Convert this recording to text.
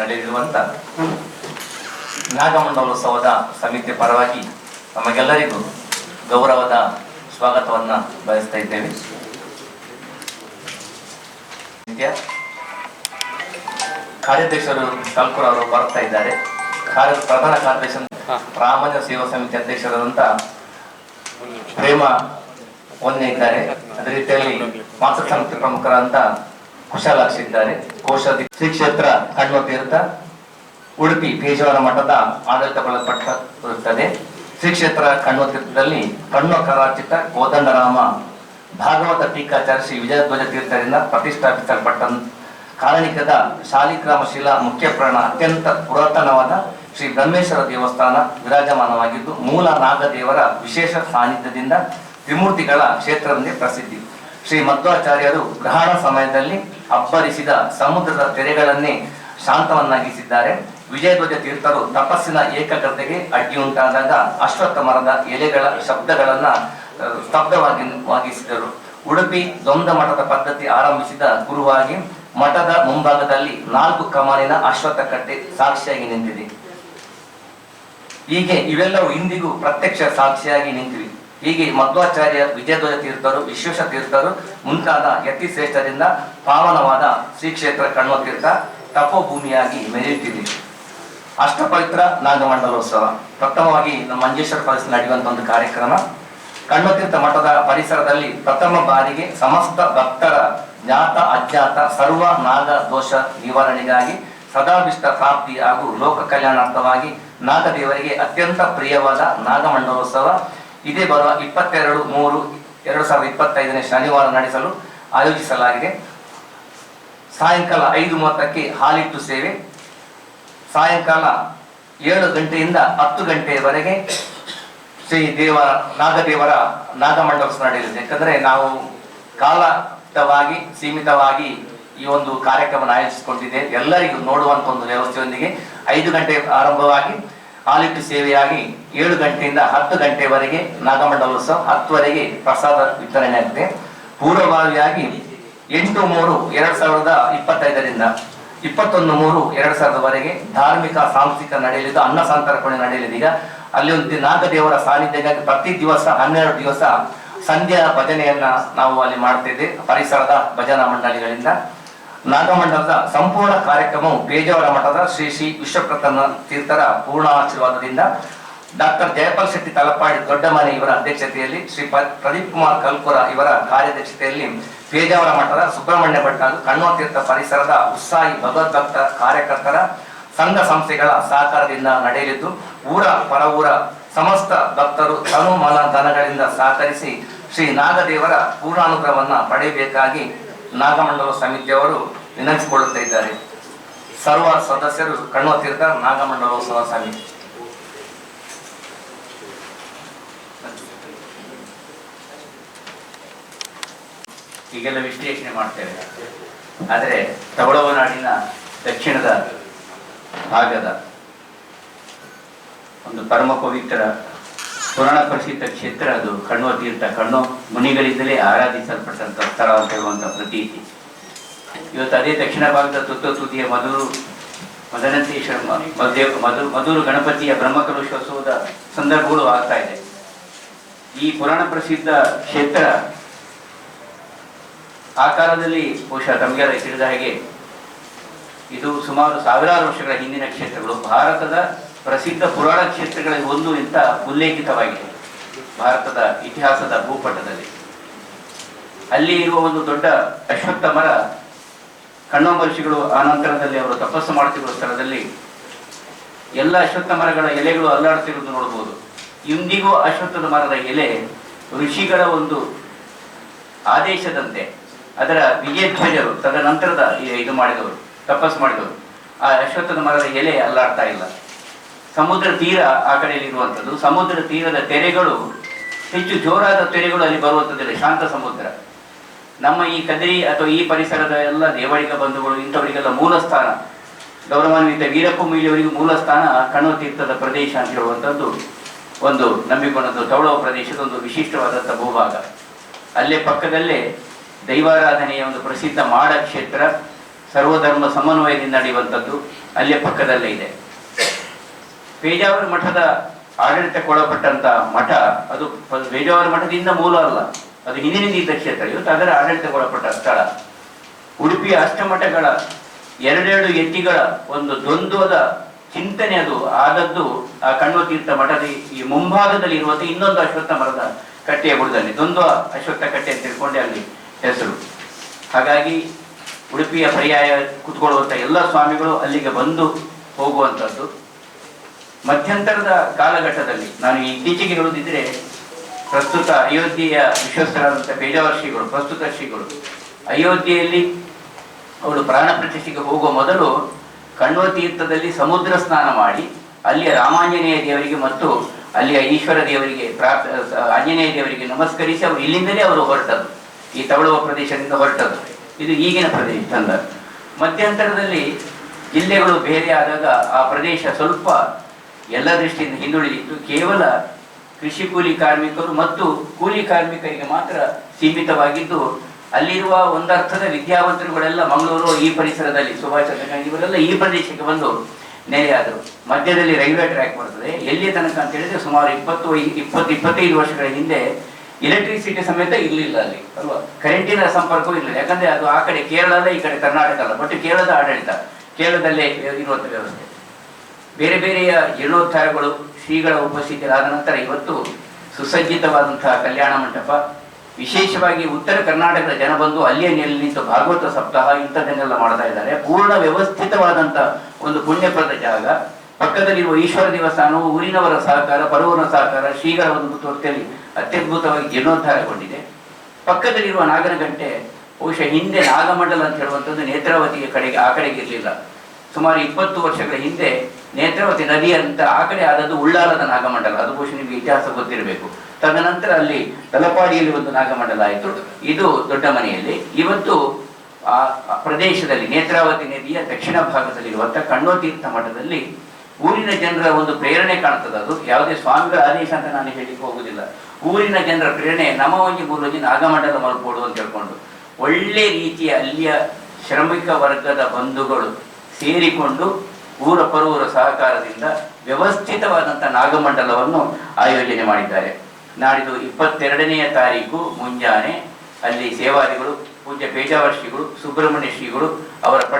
ನಡೆದಿರುವಂತ ನಾಗಮಂಡಲೋತ್ಸವದ ಸಮಿತಿ ಪರವಾಗಿ ನಮಗೆಲ್ಲರಿಗೂ ಗೌರವದ ಸ್ವಾಗತವನ್ನ ಬಯಸ್ತಾ ಇದ್ದೇವೆ. ಕಾರ್ಯಾಧ್ಯಕ್ಷರು ಕಲ್ಕುರ ಅವರು ಬರ್ತಾ ಇದ್ದಾರೆ. ಕಾರ್ಯ ಪ್ರಧಾನ ಕಾರ್ಯದರ್ಶಿ ರಾಮನ ಸೇವಾ ಸಮಿತಿ ಅಧ್ಯಕ್ಷರಾದಂತ ಪ್ರೇಮ ಒಂದೇ ಇದ್ದಾರೆ. ಅದೇ ರೀತಿಯಲ್ಲಿ ಮಾತೃ ಸಮಿತಿ ಪ್ರಮುಖರಾದಂತ ಕುಶಾಲಾಕ್ಷಿ ಇದ್ದಾರೆ ಕೋಶಾಧಿ ಶ್ರೀ ಕ್ಷೇತ್ರ ಕಣ್ವ ತೀರ್ಥ ಉಡುಪಿ ಪೇಜಾವರ ಮಠದ ಆಡಳಿತಗೊಳ್ಳಲ್ಪಟ್ಟ ಇರುತ್ತದೆ ಶ್ರೀ ಕ್ಷೇತ್ರ ಕಣ್ಣು ತೀರ್ಥದಲ್ಲಿ ಕಣ್ಣು ಕರಾಚಿತ ಕೋದಂಡರಾಮ ಭಾಗವತ ಟೀಕಾಚಾರ್ಯ ಶ್ರೀ ವಿಜಯಧ್ವಜ ತೀರ್ಥದಿಂದ ಪ್ರತಿಷ್ಠಾಪಿಸಲ್ಪಟ್ಟ ಕಾರಣಿಕದ ಶಾಲಿಗ್ರಾಮ ಶಿಲಾ ಮುಖ್ಯ ಪ್ರಾಣ ಅತ್ಯಂತ ಪುರಾತನವಾದ ಶ್ರೀ ಬ್ರಹ್ಮೇಶ್ವರ ದೇವಸ್ಥಾನ ವಿರಾಜಮಾನವಾಗಿದ್ದು, ಮೂಲ ನಾಗದೇವರ ವಿಶೇಷ ಸಾನ್ನಿಧ್ಯದಿಂದ ತ್ರಿಮೂರ್ತಿಗಳ ಕ್ಷೇತ್ರವೆಂದೇ ಪ್ರಸಿದ್ಧಿ. ಶ್ರೀ ಮಧ್ವಾಚಾರ್ಯರು ಗ್ರಹಣ ಸಮಯದಲ್ಲಿ ಅಬ್ಬರಿಸಿದ ಸಮುದ್ರದ ತೆರೆಗಳನ್ನೇ ಶಾಂತವನ್ನಾಗಿಸಿದ್ದಾರೆ. ವಿಜಯಧ್ವಜ ತೀರ್ಥರು ತಪಸ್ಸಿನ ಏಕಾಗ್ರತೆಗೆ ಅಡ್ಡಿಯುಂಟಾದಾಗ ಅಶ್ವತ್ಥ ಮರದ ಎಲೆಗಳ ಶಬ್ದಗಳನ್ನ ಸ್ತಬ್ಧವಾಗಿ ವಾಗಿಸಿದರು ಉಡುಪಿ ದೊಂದ ಮಠದ ಪದ್ಧತಿ ಆರಂಭಿಸಿದ ಗುರುವಾಗಿ ಮಠದ ಮುಂಭಾಗದಲ್ಲಿ ನಾಲ್ಕು ಕಮಾನಿನ ಅಶ್ವತ್ಥ ಕಟ್ಟೆ ಸಾಕ್ಷಿಯಾಗಿ ನಿಂತಿದೆ. ಹೀಗೆ ಇವೆಲ್ಲವೂ ಇಂದಿಗೂ ಪ್ರತ್ಯಕ್ಷ ಸಾಕ್ಷಿಯಾಗಿ ನಿಂತಿವೆ. ಹೀಗೆ ಮಧ್ವಾಚಾರ್ಯ ವಿಜಯಧ್ವಜ ತೀರ್ಥರು, ವಿಶ್ವೇಶ ತೀರ್ಥರು ಮುಂತಾದ ಯತಿ ಶ್ರೇಷ್ಠರಿಂದ ಪಾವನವಾದ ಶ್ರೀ ಕ್ಷೇತ್ರ ಕಣ್ವ ತೀರ್ಥ ತಪೋಭೂಮಿಯಾಗಿ ಮೆರೆಯುತ್ತಿದೆ. ಅಷ್ಟಪವಿತ್ರ ನಾಗಮಂಡಲೋತ್ಸವ. ಪ್ರಥಮವಾಗಿ ನಮ್ಮ ಮಂಜೇಶ್ವರ ಪರಿಸರ ನಡೆಯುವಂತ ಒಂದು ಕಾರ್ಯಕ್ರಮ. ಕಣ್ವತೀರ್ಥ ಮಠದ ಪರಿಸರದಲ್ಲಿ ಪ್ರಥಮ ಬಾರಿಗೆ ಸಮಸ್ತ ಭಕ್ತರ ಜ್ಞಾತ, ಅಜ್ಞಾತ, ಸರ್ವ ನಾಗ ದೋಷ ನಿವಾರಣೆಗಾಗಿ ಸದಾಭಿಷ್ಟ ಪ್ರಾಪ್ತಿ ಹಾಗೂ ಲೋಕ ಕಲ್ಯಾಣಾರ್ಥವಾಗಿ ನಾಗದೇವರಿಗೆ ಅತ್ಯಂತ ಪ್ರಿಯವಾದ ನಾಗಮಂಡಲೋತ್ಸವ. ಇದೇ ಬರುವ ಇಪ್ಪತ್ತೆರಡು ಮೂರು ಎರಡು ಸಾವಿರದ ಇಪ್ಪತ್ತೈದನೇ ಶನಿವಾರ ನಡೆಸಲು ಆಯೋಜಿಸಲಾಗಿದೆ. ಸಾಯಂಕಾಲ ಐದು ಮೂವತ್ತಕ್ಕೆ ಹಾಲಿಟ್ಟು ಸೇವೆ. ಸಾಯಂಕಾಲ ಏಳು ಗಂಟೆಯಿಂದ ಹತ್ತು ಗಂಟೆಯವರೆಗೆ ಶ್ರೀ ದೇವರ ನಾಗದೇವರ ನಾಗಮಂಡಪ ನಡೆಯಲಿದೆ ಯಾಕಂದ್ರೆ ನಾವು ಕಾಲವಾಗಿ ಸೀಮಿತವಾಗಿ ಈ ಒಂದು ಕಾರ್ಯಕ್ರಮ ಆಯೋಜಿಸಿಕೊಂಡಿದೆ ಎಲ್ಲರಿಗೂ ನೋಡುವಂಥ ಒಂದು ವ್ಯವಸ್ಥೆಯೊಂದಿಗೆ ಐದು ಗಂಟೆ ಆರಂಭವಾಗಿ ಹಾಲಿಟ್ಟು ಸೇವೆಯಾಗಿ ಏಳು ಗಂಟೆಯಿಂದ ಹತ್ತು ಗಂಟೆವರೆಗೆ ನಾಗಮಂಡಲೋತ್ಸವ ಹತ್ತುವರೆಗೆ ಪ್ರಸಾದ ವಿತರಣೆ ಆಗಿದೆ ಪೂರ್ವಭಾವಿಯಾಗಿ ಎಂಟು ಮೂರು ಎರಡು ಸಾವಿರದ ಇಪ್ಪತ್ತೈದರಿಂದ ಇಪ್ಪತ್ತೊಂದು ಮೂರು ಎರಡು ಸಾವಿರದವರೆಗೆ ಧಾರ್ಮಿಕ ಸಾಂಸ್ಕೃತಿಕ ನಡೆಯಲಿದ್ದು ಅನ್ನ ಸಂತರ್ಪಣೆ ನಡೆಯಲಿದೆ ಈಗ ಅಲ್ಲಿ ಒಂದು ನಾಗದೇವರ ಸಾನ್ನಿಧ್ಯಗಾಗಿ ಪ್ರತಿ ದಿವಸ ಹನ್ನೆರಡು ದಿವಸ ಸಂಧ್ಯಾ ಭಜನೆಯನ್ನ ನಾವು ಅಲ್ಲಿ ಮಾಡ್ತಿದ್ದೆ ಪರಿಸರದ ಭಜನಾ ಮಂಡಳಿಗಳಿಂದ. ನಾಗಮಂಡಲದ ಸಂಪೂರ್ಣ ಕಾರ್ಯಕ್ರಮವು ಪೇಜಾವರ ಮಠದ ಶ್ರೀ ಶ್ರೀ ವಿಶ್ವಪ್ರತನ್ನ ತೀರ್ಥರ ಪೂರ್ಣ ಆಶೀರ್ವಾದದಿಂದ ಡಾಕ್ಟರ್ ಜಯಪಾಲ್ ಶೆಟ್ಟಿ ತಲಪಾಡಿ ದೊಡ್ಡಮನೆ ಇವರ ಅಧ್ಯಕ್ಷತೆಯಲ್ಲಿ ಶ್ರೀ ಪ್ರದೀಪ್ ಕುಮಾರ್ ಕಲ್ಕುರ ಇವರ ಕಾರ್ಯಾಧ್ಯಕ್ಷತೆಯಲ್ಲಿ ಪೇಜಾವರ ಮಠದ ಸುಬ್ರಹ್ಮಣ್ಯ ಭಟ್ ಹಾಗೂ ಕಣ್ವ ತೀರ್ಥ ಪರಿಸರದ ಉತ್ಸಾಹಿ ಭಗವದ್ಭಕ್ತ ಕಾರ್ಯಕರ್ತರ ಸಂಘ ಸಂಸ್ಥೆಗಳ ಸಹಕಾರದಿಂದ ನಡೆಯಲಿದ್ದು, ಊರ, ಪರ ಊರ ಸಮಸ್ತ ಭಕ್ತರು ತನು ಮನ ಧನಗಳಿಂದ ಸಹಕರಿಸಿ ಶ್ರೀ ನಾಗದೇವರ ಪೂರ್ಣಾನುಗ್ರಹವನ್ನ ಪಡೆಯಬೇಕಾಗಿ ನಾಗಮಂಡಲ ಸಮಿತಿಯವರು ವಿನಂತಿಸಿಕೊಳ್ಳುತ್ತಾ ಇದ್ದಾರೆ. ಸರ್ವ ಸದಸ್ಯರು ಕಣ್ಣು ತೀರ್ಥ ನಾಗಮಂಡಲೋತ್ಸವ ಸಮಿತಿ. ಈಗೆಲ್ಲ ವಿಶ್ಲೇಷಣೆ ಮಾಡ್ತೇವೆ. ಆದರೆ ತವಳವನಾಡಿನ ದಕ್ಷಿಣದ ಭಾಗದ ಒಂದು ಪರಮ ಪವಿತ್ರ ಪುರಾಣ ಪ್ರಸಿದ್ಧ ಕ್ಷೇತ್ರ ಅದು. ಕಣ್ಣೋ ತೀರ್ಥ ಕಣ್ಣು. ಮುನಿಗಳಿಂದಲೇ ಆರಾಧಿಸಲ್ಪಟ್ಟಂತ ಸ್ಥಳ ಅಂತ ಪ್ರತೀತಿ. ಇವತ್ತು ಅದೇ ದಕ್ಷಿಣ ಭಾಗದ ತುತ್ತ ತುದಿಯ ಮಧುರು ಮದನಂತೇಶ್ವರ ಮಧ್ಯ- ಮಧು ಮಧುರು ಗಣಪತಿಯ ಬ್ರಹ್ಮಕಲುಷೋತ್ಸವದ ಸಂದರ್ಭಗಳು ಆಗ್ತಾ ಇದೆ. ಈ ಪುರಾಣ ಪ್ರಸಿದ್ಧ ಕ್ಷೇತ್ರ ಆ ಕಾಲದಲ್ಲಿ ಬಹುಶಃ ತಮಗೆಲ್ಲ ತಿಳಿದ ಹಾಗೆ ಇದು ಸುಮಾರು ಸಾವಿರಾರು ವರ್ಷಗಳ ಹಿಂದಿನ ಕ್ಷೇತ್ರಗಳು. ಭಾರತದ ಪ್ರಸಿದ್ಧ ಪುರಾಣ ಕ್ಷೇತ್ರಗಳಲ್ಲಿ ಒಂದು ಅಂತ ಉಲ್ಲೇಖಿತವಾಗಿದೆ. ಭಾರತದ ಇತಿಹಾಸದ ಭೂಪಟದಲ್ಲಿ. ಅಲ್ಲಿ ಇರುವ ಒಂದು ದೊಡ್ಡ ಅಶ್ವತ್ಥ ಮರ ಕಣ್ಣೋಮರ್ಷಿಗಳು ಆ ನಂತರದಲ್ಲಿ ಅವರು ತಪಸ್ಸು ಮಾಡುತ್ತಿರುವ ಸ್ಥಳದಲ್ಲಿ ಎಲ್ಲ ಅಶ್ವತ್ಥ ಮರಗಳ ಎಲೆಗಳು ಅಲ್ಲಾಡ್ತಿರುವುದು ನೋಡಬಹುದು. ಇಂದಿಗೂ ಅಶ್ವತ್ಥದ ಮರದ ಎಲೆ ಋಷಿಗಳ ಒಂದು ಆದೇಶದಂತೆ ಅದರ ವಿಜಯಧ್ವಜರು ತದನಂತರದ ಇದು ಮಾಡಿದವರು, ತಪಸ್ಸು ಮಾಡಿದವರು. ಆ ಅಶ್ವತ್ಥದ ಮರದ ಎಲೆ ಅಲ್ಲಾಡ್ತಾ ಇಲ್ಲ. ಸಮುದ್ರ ತೀರ ಆ ಕಡೆಯಲ್ಲಿ ಇರುವಂಥದ್ದು ಸಮುದ್ರ ತೀರದ ತೆರೆಗಳು ಹೆಚ್ಚು ಜೋರಾದ ತೆರೆಗಳು ಅಲ್ಲಿ ಬರುವಂಥದ್ದಿಲ್ಲ ಶಾಂತ ಸಮುದ್ರ. ನಮ್ಮ ಈ ಕದರಿ ಅಥವಾ ಈ ಪರಿಸರದ ಎಲ್ಲ ದೇವಳಿಗ ಬಂಧುಗಳು, ಇಂಥವರಿಗೆಲ್ಲ ಮೂಲ ಸ್ಥಾನ ಗೌರವಾನ್ವಿತ ವೀರಪ್ಪ ಮೊಯ್ಲಿಯವರಿಗೂ ಮೂಲ ಸ್ಥಾನ ಕಣ್ಣು ತೀರ್ಥದ ಪ್ರದೇಶ ಅಂತ ಹೇಳುವಂಥದ್ದು ಒಂದು ನಂಬಿಕೊಂಡದ್ದು, ತೌಳವ ಪ್ರದೇಶದ ಒಂದು ವಿಶಿಷ್ಟವಾದಂಥ ಭೂಭಾಗ. ಅಲ್ಲೇ ಪಕ್ಕದಲ್ಲೇ ದೈವಾರಾಧನೆಯ ಒಂದು ಪ್ರಸಿದ್ಧ ಮಾಡ ಕ್ಷೇತ್ರ, ಸರ್ವಧರ್ಮ ಸಮನ್ವಯದಿಂದ ನಡೆಯುವಂಥದ್ದು ಅಲ್ಲೇ ಪಕ್ಕದಲ್ಲೇ ಇದೆ. ಪೇಜಾವರ ಮಠದ ಆಡಳಿತಕ್ಕೊಳಪಟ್ಟಂತ ಮಠ, ಅದು ಪೇಜಾವರ ಮಠದಿಂದ ಮೂಲ ಅಲ್ಲ. ಅದು ಹಿಂದಿನಿಂದ ಇದ್ದ ಕ್ಷೇತ್ರ ಇವತ್ತು ಅದರ ಆಡಳಿತಕ್ಕೊಳಪಟ್ಟ ಸ್ಥಳ. ಉಡುಪಿಯ ಅಷ್ಟಮಠಗಳ ಎರಡೆರಡು ಎತ್ತಿಗಳ ಒಂದು ದ್ವಂದ್ವದ ಚಿಂತನೆ ಅದು ಆದದ್ದು ಆ ಕಣ್ವತೀರ್ಥ ಮಠದ ಈ ಮುಂಭಾಗದಲ್ಲಿ ಇರುವಂತ ಇನ್ನೊಂದು ಅಶ್ವತ್ಥ ಮರದ ಕಟ್ಟೆಯ ಬುಡದಲ್ಲಿ ದ್ವಂದ್ವ ಅಶ್ವತ್ಥ ಕಟ್ಟೆ ಅಂತ ತಿಳ್ಕೊಂಡೆ ಅಲ್ಲಿ ಹೆಸರು. ಹಾಗಾಗಿ ಉಡುಪಿಯ ಪರ್ಯಾಯ ಕುತ್ಕೊಳ್ಳುವಂಥ ಎಲ್ಲ ಸ್ವಾಮಿಗಳು ಅಲ್ಲಿಗೆ ಬಂದು ಹೋಗುವಂಥದ್ದು ಮಧ್ಯಂತರದ ಕಾಲಘಟ್ಟದಲ್ಲಿ, ನಾನು ಇತ್ತೀಚೆಗೆ ಹೇಳುವುದಿದ್ರೆ, ಪ್ರಸ್ತುತ ಅಯೋಧ್ಯೆಯ ವಿಶ್ವಸ್ತರಾದಂಥ ಪೇಜಾವರ್ ಪ್ರಸ್ತುತ ಶ್ರೀಗಳು ಅಯೋಧ್ಯೆಯಲ್ಲಿ ಅವರು ಪ್ರಾಣ ಪ್ರತಿಷ್ಠೆಗೆ ಹೋಗುವ ಮೊದಲು ಕಣ್ವ ತೀರ್ಥದಲ್ಲಿ ಸಮುದ್ರ ಸ್ನಾನ ಮಾಡಿ, ಅಲ್ಲಿಯ ರಾಮಾಂಜನೇಯ ದೇವರಿಗೆ ಮತ್ತು ಅಲ್ಲಿಯ ಈಶ್ವರ ದೇವರಿಗೆ ಪ್ರಾರ್ಥ ಆಂಜನೇಯ ದೇವರಿಗೆ ನಮಸ್ಕರಿಸಿ ಅವರು ಇಲ್ಲಿಂದಲೇ ಅವರು ಹೊರಟದ್ದು ಈ ತವಳುವ ಪ್ರದೇಶದಿಂದ ಹೊರಟದ್ದು ಇದು ಈಗಿನ ಪ್ರದೇಶ ಚಂದ ಮಧ್ಯಂತರದಲ್ಲಿ ಜಿಲ್ಲೆಗಳು ಬೇರೆ ಆದಾಗ ಆ ಪ್ರದೇಶ ಸ್ವಲ್ಪ ಎಲ್ಲ ದೃಷ್ಟಿಯಿಂದ ಹಿಂದುಳಿದಿತ್ತು ಕೇವಲ ಕೃಷಿ ಕೂಲಿ ಕಾರ್ಮಿಕರು ಮತ್ತು ಕೂಲಿ ಕಾರ್ಮಿಕರಿಗೆ ಮಾತ್ರ ಸೀಮಿತವಾಗಿದ್ದು, ಅಲ್ಲಿರುವ ಒಂದರ್ಥದ ವಿದ್ಯಾವಂತರುಗಳೆಲ್ಲ ಮಂಗಳೂರು ಈ ಪರಿಸರದಲ್ಲಿ, ಸುಭಾಷ್ ಚಂದ್ರ ಈ ಪ್ರದೇಶಕ್ಕೆ ಬಂದು ನೆಲೆಯಾದರು. ಮಧ್ಯದಲ್ಲಿ ರೈಲ್ವೆ ಟ್ರ್ಯಾಕ್ ಬರ್ತದೆ. ಎಲ್ಲಿ ತನಕ ಅಂತ ಹೇಳಿದ್ರೆ ಸುಮಾರು ಇಪ್ಪತ್ತು ಇಪ್ಪತ್ತು, ಇಪ್ಪತ್ತೈದು ವರ್ಷಗಳ ಹಿಂದೆ ಎಲೆಕ್ಟ್ರಿಸಿಟಿ ಸಮೇತ ಇರಲಿಲ್ಲ ಅಲ್ಲಿ. ಅಲ್ವಾ? ಕರೆಂಟಿನ ಸಂಪರ್ಕವೂ ಇರಲಿಲ್ಲ. ಯಾಕಂದ್ರೆ ಅದು ಆ ಕಡೆ ಕೇರಳ ಅಲ್ಲ ಈ ಕಡೆ ಕರ್ನಾಟಕ ಅಲ್ಲ. ಬಟ್ ಕೇರಳದ ಆಡಳಿತ, ಕೇರಳದಲ್ಲೇ ಇರುವಂತ ವ್ಯವಸ್ಥೆ. ಬೇರೆ ಬೇರೆಯ ಜೀರ್ಣೋದ್ಧಾರಗಳು ಶ್ರೀಗಳ ಉಪಸ್ಥಿತಿಯಾದ ನಂತರ ಇವತ್ತು ಸುಸಜ್ಜಿತವಾದಂತಹ ಕಲ್ಯಾಣ ಮಂಟಪ, ವಿಶೇಷವಾಗಿ ಉತ್ತರ ಕರ್ನಾಟಕದ ಜನ ಬಂದು ಅಲ್ಲಿಯೇ ನಿಂತು ಭಾಗವತ ಸಪ್ತಾಹ ಇಂಥದ್ದನ್ನೆಲ್ಲ ಮಾಡ್ತಾ ಇದ್ದಾರೆ. ಪೂರ್ಣ ವ್ಯವಸ್ಥಿತವಾದಂತಹ ಒಂದು ಪುಣ್ಯಪ್ರದ ಜಾಗ. ಪಕ್ಕದಲ್ಲಿರುವ ಈಶ್ವರ ದೇವಸ್ಥಾನವು ಊರಿನವರ ಸಹಕಾರ ಬರುವವರ ಸಹಕಾರ, ಶ್ರೀಗಳ ಒಂದು ತೋರ್ತಿಯಲ್ಲಿ ಅತ್ಯದ್ಭುತವಾಗಿ ಜೀರ್ಣೋದ್ಧಾರಗೊಂಡಿದೆ. ಪಕ್ಕದಲ್ಲಿರುವ ನಾಗನಗಂಟೆ, ಬಹುಶಃ ಹಿಂದೆ ನಾಗಮಂಡಲ ಅಂತ ಹೇಳುವಂಥದ್ದು ನೇತ್ರಾವತಿಯ ಕಡೆಗೆ, ಆ ಕಡೆಗೆ ಇರಲಿಲ್ಲ. ಸುಮಾರು ಇಪ್ಪತ್ತು ವರ್ಷಗಳ ಹಿಂದೆ ನೇತ್ರಾವತಿ ನದಿ ಅಂತ ಆ ಕಡೆ ಆದದ್ದು ಉಳ್ಳಾಲದ ನಾಗಮಂಡಲ. ಅದು ಬಹುಶಃ ನಿಮಗೆ ಇತಿಹಾಸ ಗೊತ್ತಿರಬೇಕು. ತದನಂತರ ಅಲ್ಲಿ ತಲಪಾಡಿಯಲ್ಲಿ ಒಂದು ನಾಗಮಂಡಲ ಆಯಿತು. ಇದು ದೊಡ್ಡ ಮನೆಯಲ್ಲಿ. ಇವತ್ತು ಆ ಪ್ರದೇಶದಲ್ಲಿ ನೇತ್ರಾವತಿ ನದಿಯ ದಕ್ಷಿಣ ಭಾಗದಲ್ಲಿರುವಂತಹ ಕಣ್ಣೋತೀರ್ಥ ಮಠದಲ್ಲಿ ಊರಿನ ಜನರ ಒಂದು ಪ್ರೇರಣೆ ಕಾಣ್ತದೆ ಅದು. ಯಾವುದೇ ಸ್ವಾಮಿಗಳ ಆದೇಶ ಅಂತ ನಾನು ಹೇಳಿಕ್ಕೆ ಹೋಗುದಿಲ್ಲ. ಊರಿನ ಜನರ ಪ್ರೇರಣೆ ನಮ ಒಂಜಿ ನಾಗಮಂಡಲ ಮಲ್ಪೋಡು ಅಂತ ಹೇಳ್ಕೊಂಡು. ಒಳ್ಳೆ ರೀತಿಯ ಅಲ್ಲಿಯ ಶ್ರಮಿಕ ವರ್ಗದ ಬಂಧುಗಳು ಸೇರಿಕೊಂಡು ಊರ ಪರೂರ ಸಹಕಾರದಿಂದ ವ್ಯವಸ್ಥಿತವಾದಂಥ ನಾಗಮಂಡಲವನ್ನು ಆಯೋಜನೆ ಮಾಡಿದ್ದಾರೆ. ನಾಡಿದು ಇಪ್ಪತ್ತೆರಡನೆಯ ತಾರೀಕು ಮುಂಜಾನೆ ಅಲ್ಲಿ ಸೇವಾದಿಗಳು, ಪೂಜ್ಯ ಪೇಜಾವರ್ ಶ್ರೀಗಳು ಸುಬ್ರಹ್ಮಣ್ಯ ಶ್ರೀಗಳು ಅವರ ಪಟ್ಟ